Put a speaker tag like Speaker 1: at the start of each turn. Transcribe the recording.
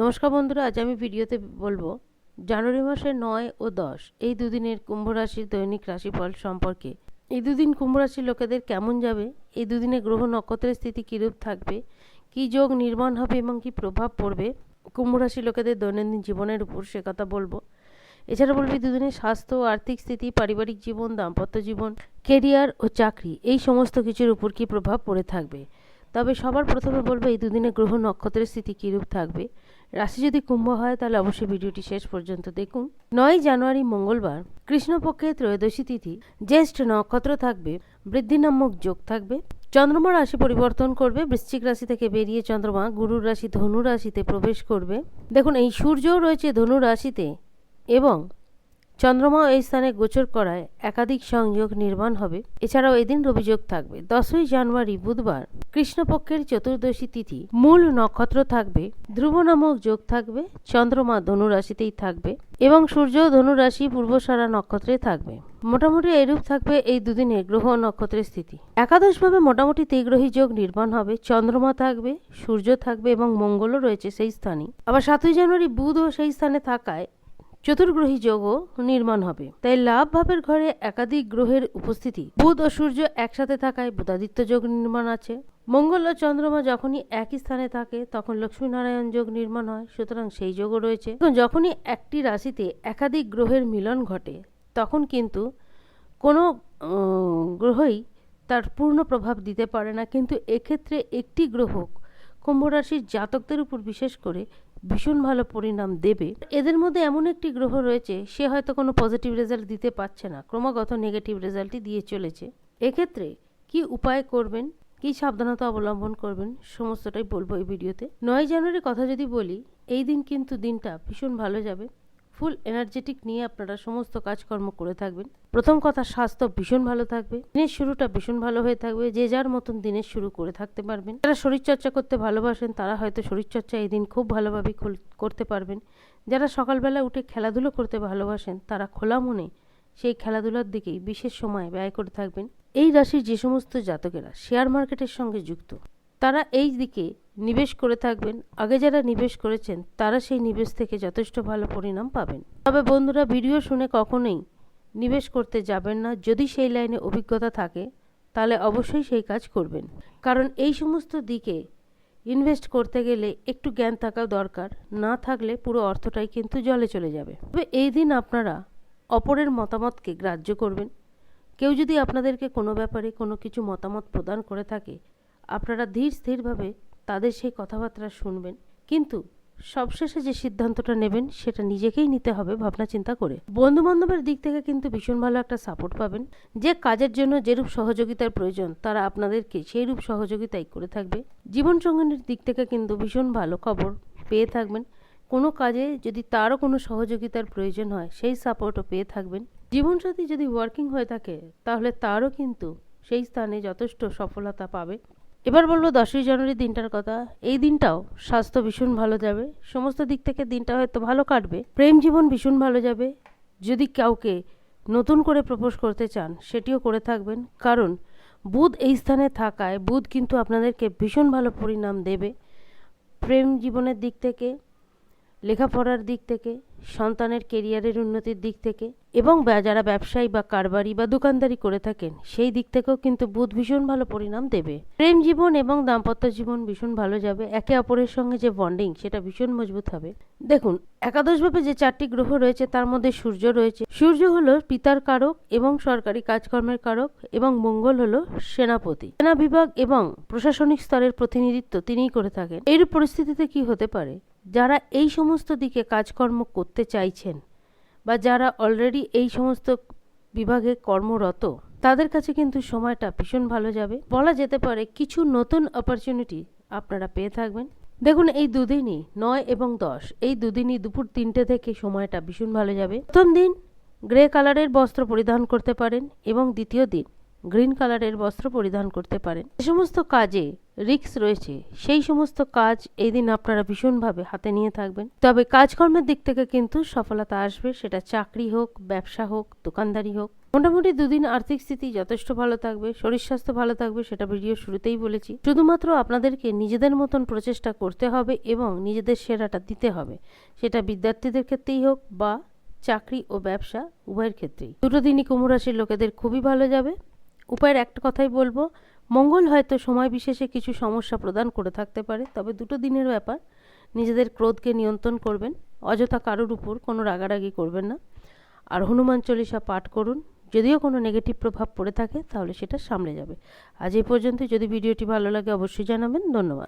Speaker 1: নমস্কার বন্ধুরা, আজ আমি ভিডিওতে বলব, জানুয়ারি মাসের নয় ও দশ, এই দুদিনের কুম্ভ রাশির দৈনিক রাশিফল সম্পর্কে। এই দুদিন কুম্ভ রাশির লোকেদের কেমন যাবে? এই দুদিনে গ্রহ নক্ষত্রের স্থিতি কীরূপ থাকবে? কী যোগ নির্মাণ হবে এবং কী প্রভাব পড়বে? কুম্ভ রাশির লোকেদের দৈনন্দিন জীবনের উপর সে কথা বলব। এছাড়া বলব দুদিনের স্বাস্থ্য, আর্থিক স্থিতি, পারিবারিক জীবন, দাম্পত্য জীবন, কেরিয়ার ও চাকরি, এই সমস্ত কিছুর উপর কী প্রভাব পড়ে থাকবে? তবে সবার প্রথমে বলব, এই দুদিনে গ্রহ নক্ষত্রের স্থিতি কীরূপ থাকবে? রাশি যদি কুম্ভ হয়, তাহলে অবশ্যই ভিডিওটি শেষ পর্যন্ত দেখুন। নয় জানুয়ারি মঙ্গলবার কৃষ্ণপক্ষে ত্রয়োদশী তিথি। জ্যেষ্ঠ নক্ষত্র থাকবে, বৃদ্ধি নামক যোগ থাকবে। চন্দ্রমা রাশি পরিবর্তন করবে, বৃশ্চিক রাশি থেকে বেরিয়ে চন্দ্রমা গুরুর রাশি, ধনু রাশিতে প্রবেশ করবে। দেখুন, এই সূর্যও রয়েছে ধনু রাশিতে এবং চন্দ্রমা এই স্থানে গোচর করায় একাধিক সংযোগ নির্মাণ হবে। এছাড়াও এদিন রবিযোগ থাকবে, দশই জানুয়ারি বুধবার কৃষ্ণপক্ষের চতুর্দশী তিথি, মূল নক্ষত্র থাকবে, ধ্রুব নামক যোগ থাকবে, চন্দ্রমা ধনুরাশিতেই থাকবে এবং সূর্য ধনু রাশি পূর্বসারা নক্ষত্রে থাকবে। মোটামুটি এরূপ থাকবে এই দুদিনে গ্রহ নক্ষত্রের স্থিতি। একাদশভাবে মোটামুটি ত্রিগ্রহী যোগ নির্মাণ হবে, চন্দ্রমা থাকবে, সূর্য থাকবে এবং মঙ্গলও রয়েছে সেই স্থানে আবার সাতই জানুয়ারি বুধও সেই স্থানে থাকায় চতুর্গ্রহী যোগও নির্মাণ হবে। তাই লাভ ভাবের ঘরে একাধিক গ্রহের উপস্থিতি। বুধ ও সূর্য একসাথে থাকায় বুধাদিত্য যোগ নির্মাণ আছে। মঙ্গল ও চন্দ্রমা যখনই একই স্থানে থাকে, তখন লক্ষ্মীনারায়ণ যোগ নির্মাণ হয়, সুতরাং সেই যোগও রয়েছে। যখনই একটি রাশিতে একাধিক গ্রহের মিলন ঘটে, তখন কিন্তু কোনো গ্রহই তার পূর্ণ প্রভাব দিতে পারে না। কিন্তু এক্ষেত্রে একটি গ্রহ কুম্ভ রাশির জাতকদের উপর বিশেষ করে ভীষণ ভালো পরিণাম দেবে। এদের মধ্যে এমন একটি গ্রহ রয়েছে, সে হয়তো কোনো পজিটিভ রেজাল্ট দিতে পারছে না, ক্রমাগত নেগেটিভ রেজাল্টই দিয়ে চলেছে। এক্ষেত্রে কি উপায় করবেন, কি সাবধানতা অবলম্বন করবেন, সমস্তটাই বলব এই ভিডিওতে। নয় জানুয়ারির কথা যদি বলি, এই দিন কিন্তু দিনটা ভীষণ ভালো যাবে। ফুল এনার্জেটিক নিয়ে আপনারা সমস্ত কাজকর্ম করে থাকবেন। প্রথম কথা, স্বাস্থ্য ভীষণ ভালো থাকবে। দিনের শুরুটা ভীষণ ভালো হয়ে থাকবে। যে যার মতন দিনের শুরু করে থাকতে পারবেন। যারা শরীরচর্চা করতে ভালোবাসেন, তারা হয়তো শরীরচর্চা এই দিন খুব ভালোভাবে করতে পারবেন। যারা সকালবেলা উঠে খেলাধুলো করতে ভালোবাসেন, তারা খোলা মনে সেই খেলাধুলার দিকেই বিশেষ সময় ব্যয় করে থাকবেন। এই রাশির যে সমস্ত জাতকেরা শেয়ার মার্কেটের সঙ্গে যুক্ত, তারা এই দিকে নিবেশ করে থাকবেন। আগে যারা নিবেশ করেছেন, তারা সেই নিবেশ থেকে যথেষ্ট ভালো পরিণাম পাবেন। তবে বন্ধুরা, ভিডিও শুনে কখনোই নিবেশ করতে যাবেন না। যদি সেই লাইনে অভিজ্ঞতা থাকে, তাহলে অবশ্যই সেই কাজ করবেন। কারণ এই সমস্ত দিকে ইনভেস্ট করতে গেলে একটু জ্ঞান থাকা দরকার। না থাকলে পুরো অর্থটাই কিন্তু জলে চলে যাবে। তবে এই দিন আপনারা অপরের মতামতকে গ্রাহ্য করবেন। কেউ যদি আপনাদেরকে কোনো ব্যাপারে কোনো কিছু মতামত প্রদান করে থাকে, আপনারা ধীর স্থিরভাবে তাদের সেই কথাবার্তা শুনবেন। কিন্তু সবশেষে যে সিদ্ধান্তটা নেবেন, সেটা নিজেকেই নিতে হবে ভাবনা চিন্তা করে। বন্ধু বান্ধবের দিক থেকে কিন্তু ভীষণ ভালো একটা সাপোর্ট পাবেন। যে কাজের জন্য যেরূপ সহযোগিতার প্রয়োজন, তারা আপনাদেরকে সেই রূপ সহযোগিতাই করে থাকবে। জীবন সঙ্গিনীর দিক থেকে কিন্তু ভীষণ ভালো খবর পেয়ে থাকবেন। কোনো কাজে যদি তারও কোনো সহযোগিতার প্রয়োজন হয়, সেই সাপোর্টও পেয়ে থাকবেন। জীবনসাথী যদি ওয়ার্কিং হয়ে থাকে, তাহলে তারও কিন্তু সেই স্থানে যথেষ্ট সফলতা পাবে। এবার বলব দশই জানুয়ারি দিনটার কথা। এই দিনটাও স্বাস্থ্য ভীষণ ভালো যাবে। সমস্ত দিক থেকে দিনটা হয়তো ভালো কাটবে। প্রেম জীবন ভীষণ ভালো যাবে। যদি কাউকে নতুন করে প্রপোজ করতে চান, সেটিও করে থাকবেন। কারণ বুধ এই স্থানে থাকায়, বুধ কিন্তু আপনাদেরকে ভীষণ ভালো পরিণাম দেবে। প্রেম জীবনের দিক থেকে লেখাপড়ার দিক থেকে, সন্তানের কেরিয়ারের উন্নতির দিক থেকে এবং যারা ব্যবসায়ী বা কারবারি বা দোকানদারি করে থাকেন, সেই দিক থেকেও কিন্তু বুধ ভীষণ ভালো পরিণাম দেবে। প্রেম জীবন এবং দাম্পত্য জীবন ভীষণ ভালো যাবে। একে অপরের সঙ্গে যে বন্ডিং, সেটা ভীষণ মজবুত হবে। দেখুন, একাদশভাবে যে চারটি গ্রহ রয়েছে, তার মধ্যে সূর্য রয়েছে। সূর্য হলো পিতার কারক এবং সরকারি কাজকর্মের কারক এবং মঙ্গল হলো সেনাপতি। সেনা বিভাগ এবং প্রশাসনিক স্তরের প্রতিনিধিত্ব তিনিই করে থাকেন। এইরূপ পরিস্থিতিতে কি হতে পারে? যারা এই সমস্ত দিকে কাজকর্ম করতে চাইছেন বা যারা অলরেডি এই সমস্ত বিভাগে কর্মরত, তাদের কাছে কিন্তু সময়টা ভীষণ ভালো যাবে। বলা যেতে পারে কিছু নতুন অপরচুনিটি আপনারা পেয়ে থাকবেন। দেখুন, এই দুদিনই, নয় এবং দশ, এই দুদিনই দুপুর তিনটে থেকে সময়টা ভীষণ ভালো যাবে। প্রথম দিন গ্রে কালারের বস্ত্র পরিধান করতে পারেন এবং দ্বিতীয় দিন গ্রিন কালারের বস্ত্র পরিধান করতে পারেন। যে সমস্ত কাজে রিস্ক রয়েছে, সেই সমস্ত কাজ এই দিন আপনারা ভীষণভাবে হাতে নিয়ে থাকবেন। তবে কাজকর্মের দিক থেকে কিন্তু সফলতা আসবে, সেটা চাকরি হোক, ব্যবসা হোক, দোকানদারি হোক। মোটামুটি দুদিন আর্থিক স্থিতি যথেষ্ট ভালো থাকবে, শরীর স্বাস্থ্য ভালো থাকবে, সেটা ভিডিও শুরুতেই বলেছি। শুধুমাত্র আপনাদেরকে নিজেদের মতন প্রচেষ্টা করতে হবে এবং নিজেদের সেরাটা দিতে হবে, সেটা বিদ্যার্থীদের ক্ষেত্রেই হোক বা চাকরি ও ব্যবসা উভয়ের ক্ষেত্রেই। দুটো দিনই কুম্ভ রাশির লোকেদের খুবই ভালো যাবে। উপায়ের একটা কথাই বলব মঙ্গল হয়তো সময় বিশেষে কিছু সমস্যা প্রদান করে থাকতে পারে, তবে দুটো দিনের ব্যাপার। নিজেদের ক্রোধকে নিয়ন্ত্রণ করবেন, অযথা কারোর উপর কোনো রাগারাগি করবেন না। আর হনুমান চল্লিশা পাঠ করুন, যদিও কোনো নেগেটিভ প্রভাব পড়ে থাকে, তাহলে সেটা সামলে যাবে। আজ এই পর্যন্ত যদি ভিডিওটি ভালো লাগে, অবশ্যই জানাবেন। ধন্যবাদ।